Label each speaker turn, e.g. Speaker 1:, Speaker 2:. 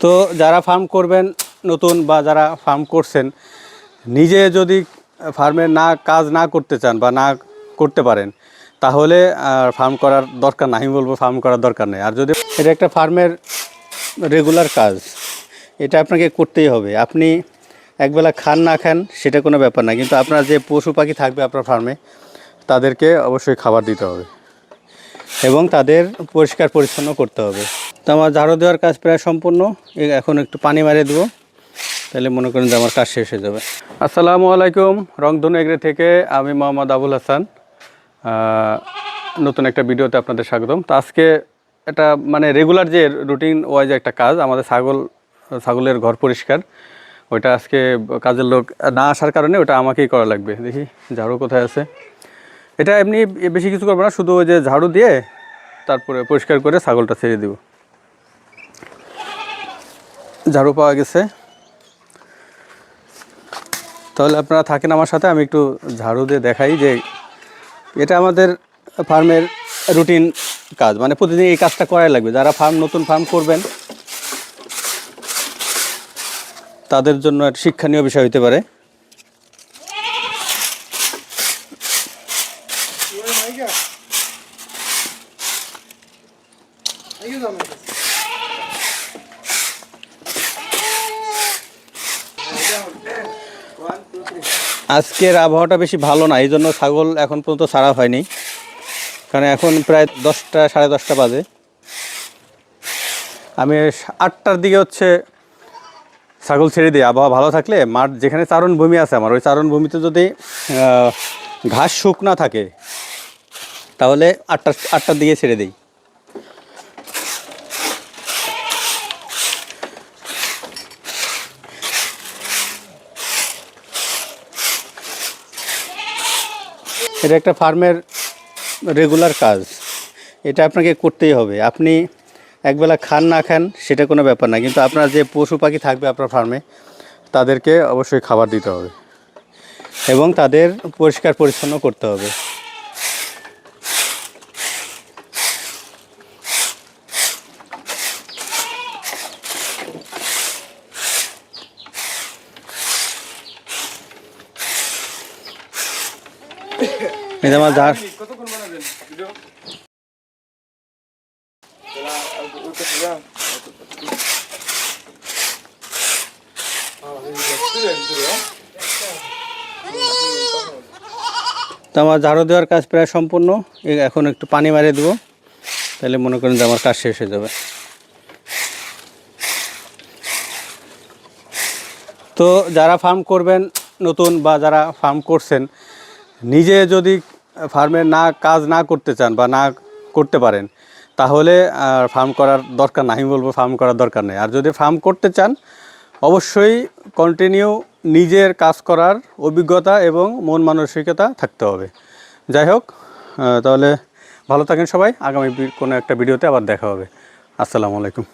Speaker 1: তো যারা ফার্ম করবেন, নতুন বা যারা ফার্ম করছেন, নিজে যদি ফার্মে না কাজ না করতে চান বা না করতে পারেন, তাহলে ফার্ম করার দরকার নাই বলব ফার্ম করার দরকার নেই। আর যদি এটা একটা ফার্মের রেগুলার কাজ, এটা আপনাকে করতেই হবে। আপনি একবেলা খান না খান, সেটা কোনো ব্যাপার না। কিন্তু আপনার যে পশু পাখি থাকবে আপনার ফার্মে তাদেরকে অবশ্যই খাবার দিতে হবে এবং তাদের পরিষ্কার পরিচ্ছন্ন করতে হবে। তো আমার ঝাড়ু দেওয়ার কাজ প্রায় সম্পূর্ণ। এখন একটু পানি মারিয়ে দেবো। তাহলে মনে করেন যে আমার কাজ শেষ হয়ে যাবে। আসসালামু আলাইকুম, রংধনু এগ্রে থেকে আমি মোহাম্মদ আবুল হাসান। নতুন একটা ভিডিওতে আপনাদের স্বাগতম। তো আজকে এটা মানে রেগুলার যে রুটিন ওয়াইজ একটা কাজ, আমাদের ছাগল, ছাগলের ঘর পরিষ্কার, ওইটা আজকে কাজের লোক না আসার কারণে ওটা আমাকেই করা লাগবে। দেখি, ঝাড়ু কোথায় আছে? এটা এমনি বেশি কিছু করব না, শুধু ওই যে ঝাড়ু দিয়ে তারপরে পরিষ্কার করে ছাগলটা ছেড়ে দিব। ঝাড়ু পাওয়া গেছে তাহলে আপনারা থাকেন আমার সাথে আমি একটু ঝাড়ু দিয়ে দেখাই যে এটা আমাদের ফার্মের রুটিন কাজ মানে প্রতিদিন এই কাজটা করাই লাগবে যারা ফার্ম নতুন ফার্ম করবেন তাদের জন্য একটা শিক্ষণীয় বিষয় হতে পারে আজকের আবহাওয়াটা বেশি ভালো না এই জন্য ছাগল এখন পর্যন্ত ছাড়া হয়নি। কারণ এখন প্রায় দশটা, সাড়ে দশটা বাজে। আমি আটটার দিকে হচ্ছে ছাগল ছেড়ে দিই। আবহাওয়া ভালো থাকলে মাঠ, যেখানে চারণ ভূমি আছে আমার, ওই চারণ ভূমিতে যদি ঘাস শুকনা থাকে, তাহলে আটটা আটটার দিকে ছেড়ে দিই। এটা একটা ফার্মের রেগুলার কাজ। এটা আপনাকে করতেই হবে। আপনি একবেলা খান না খান সেটা কোনো ব্যাপার না। কিন্তু আপনার যে পশু পাখি থাকবে আপনার ফার্মে, তাদেরকে অবশ্যই খাবার দিতে হবে এবং তাদের পরিষ্কার পরিচ্ছন্ন করতে হবে। আমার তো আমার ঝাড়ু দেওয়ার কাজ প্রায় সম্পূর্ণ। এখন একটু পানি মারিয়ে দেবো। তাহলে মনে করেন যে আমার কাজ শেষ হয়ে যাবে। তো যারা ফার্ম করবেন, নতুন বা যারা ফার্ম করছেন নিজে যদি ফার্মে না কাজ না করতে চান বা না করতে পারেন, তাহলে ফার্ম করার দরকার নাই বলব ফার্ম করার দরকার নেই। আর যদি ফার্ম করতে চান, অবশ্যই কন্টিনিউ নিজের কাজ করার অভিজ্ঞতা এবং মন মানসিকতা থাকতে হবে। যাই হোক তাহলে ভালো থাকেন সবাই। আগামী কোনো একটা ভিডিওতে আবার দেখা হবে। আসসালামু আলাইকুম।